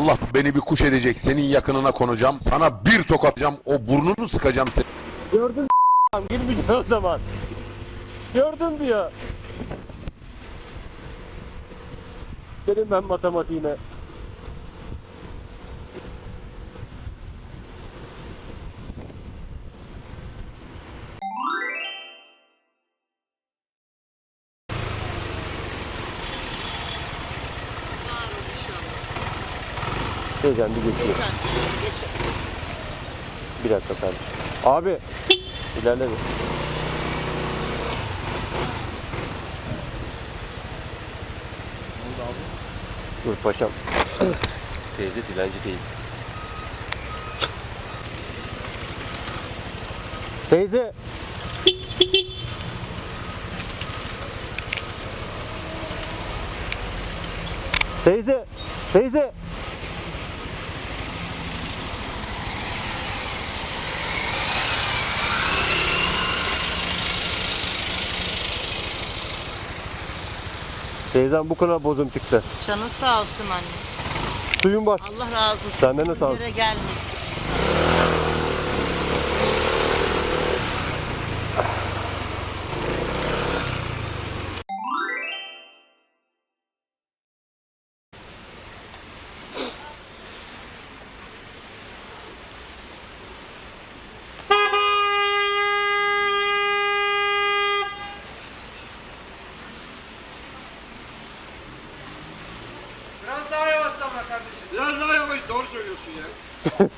Allah beni bir kuş edecek. Senin yakınına konacağım. Sana bir tokatacağım. O burnunu sıkacağım seni. Gördün girmeyeceksin o zaman. Gördün diyor. Dedim ben matematiğine. Bir geçiyor. Bir dakika kardeşim. Abi ilerle bir. Dur paşam. Teyze dilenci değil. Teyze. Teyze. Teyze. Teyzem bu kadar bozum çıktı. Canın sağ olsun anne. Suyun var. Allah razı olsun. Senden de sağ ol. yere gelmesin. Kardeşim. Biraz daha yavaş. Doğru söylüyorsun ya.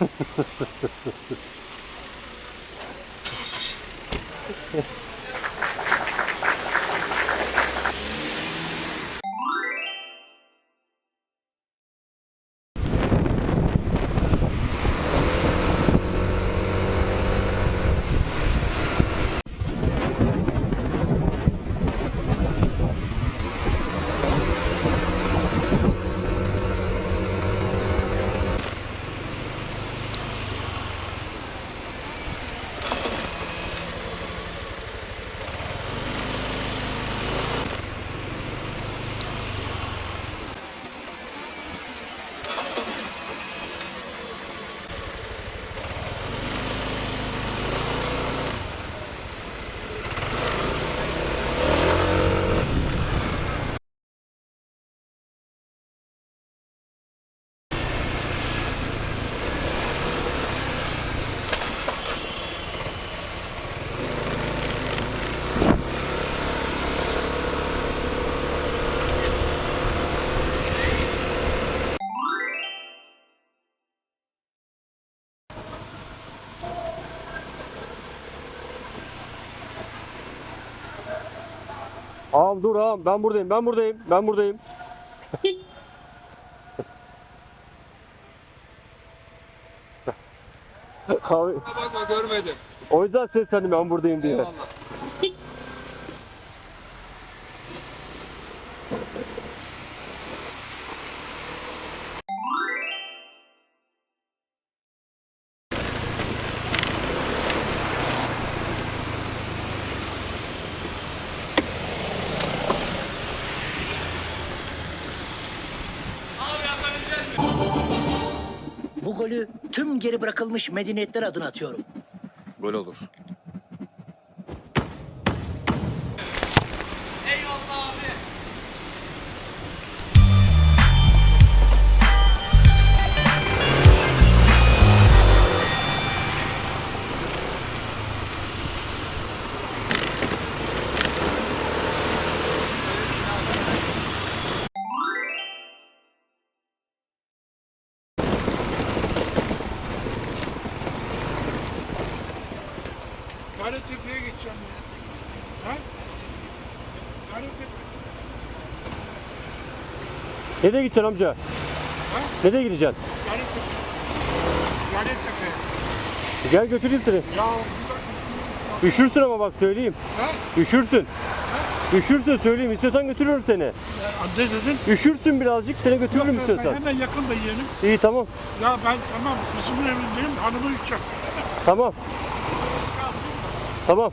Ağam dur ağam ben buradayım ben buradayım ben buradayım. Abi Bakma görmedim. o yüzden seslendim ben buradayım diye. Eyvallah. Bu golü tüm geri bırakılmış medeniyetler adına atıyorum. Gol olur. Nereye gideceksin amca? Nereye gideceksin? Karetepe. Gel götüreyim seni. Ya Üşürsün ama bak söyleyeyim. Ha? Üşürsün. Üşürsün söyleyeyim. İstiyorsan götürürüm seni. Amca dedin. Üşürsün birazcık seni götürürüm Yok, ben istiyorsan. hemen yakında yiyelim. İyi tamam. Ya ben tamam kızımın evindeyim. Hanımı yiyeceğim. Tamam. Tamam.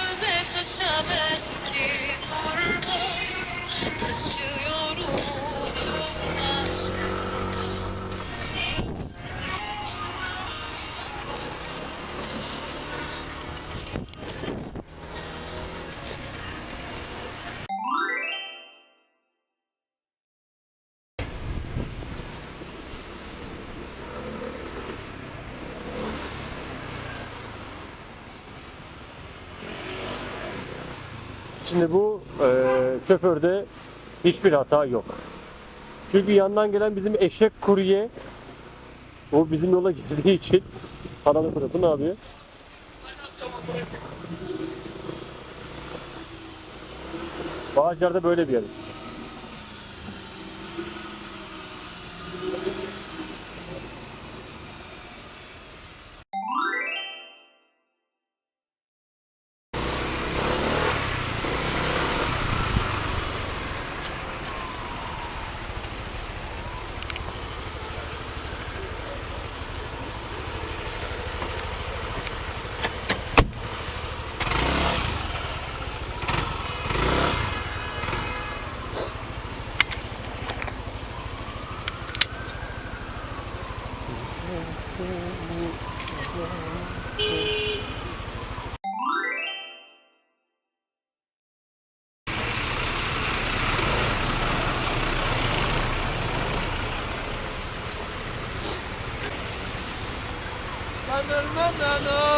Şimdi bu e, şoförde hiçbir hata yok. Çünkü yandan gelen bizim eşek kurye o bizim yola girdiği için kanalı bırakın ne yapıyor? Bağcılar'da böyle bir yer. 나나나나나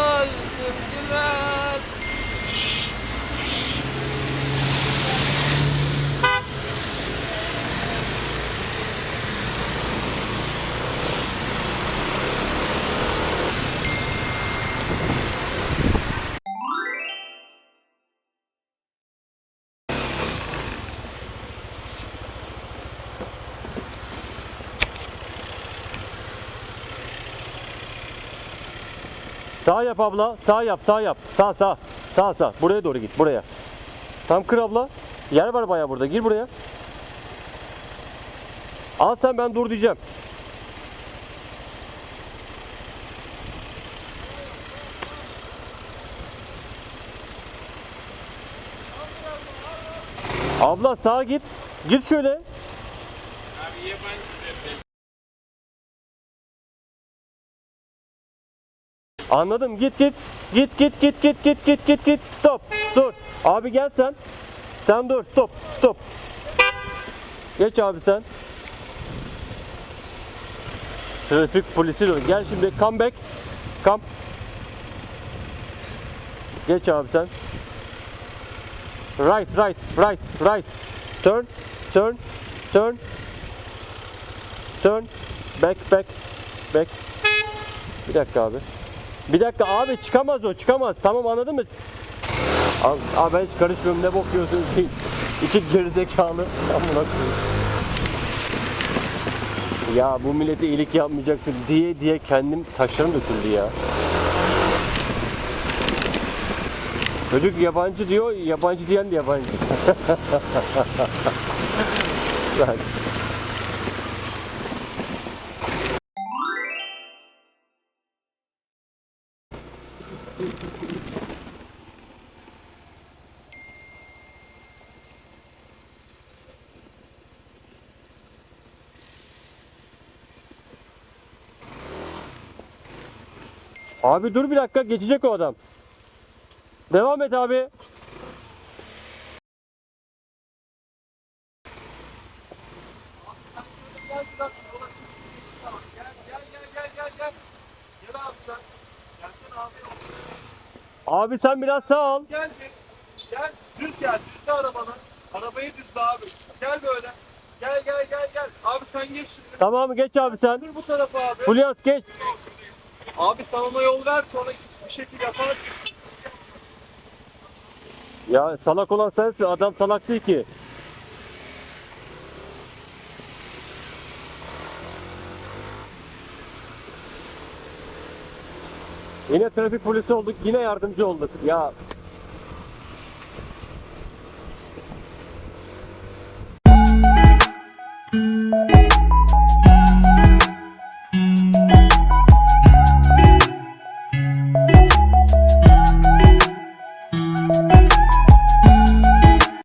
Sağ yap abla. Sağ yap, sağ yap. Sağ sağ. Sağ sağ. Buraya doğru git. Buraya. Tam kır abla. Yer var bayağı burada. Gir buraya. Al sen ben dur diyeceğim. Abla sağa git. Git şöyle. Abi yabancı Anladım. Git git. Git git git git git git git git. Stop. Dur. Abi gel sen. Sen dur. Stop. Stop. Geç abi sen. Trafik polisi diyor. Gel şimdi. Come back. Come. Geç abi sen. Right, right, right, right. Turn, turn, turn. Turn. Back, back, back. Bir dakika abi. Bir dakika abi çıkamaz o çıkamaz. Tamam anladın mı? Abi, abi ben hiç karışmıyorum ne bakıyorsun ki? İki gerizekalı. Amına. Ya bu millete iyilik yapmayacaksın diye diye kendim saçlarım döküldü ya. Çocuk yabancı diyor, yabancı diyen de yabancı. Abi dur bir dakika geçecek o adam. Devam et abi. Abi sen. Biraz sağ ol. Gel. Gel düz gel. Düzle arabanı. Arabayı düzle abi. Gel böyle. Gel gel gel gel. Abi sen geç şimdi. Tamam geç abi sen. Dur bu tarafa abi. Fulyas geç. Abi sen ona yol ver sonra bir şekil yaparsın. Ya salak olan sensin. Adam salak değil ki. Yine trafik polisi olduk. Yine yardımcı olduk. Ya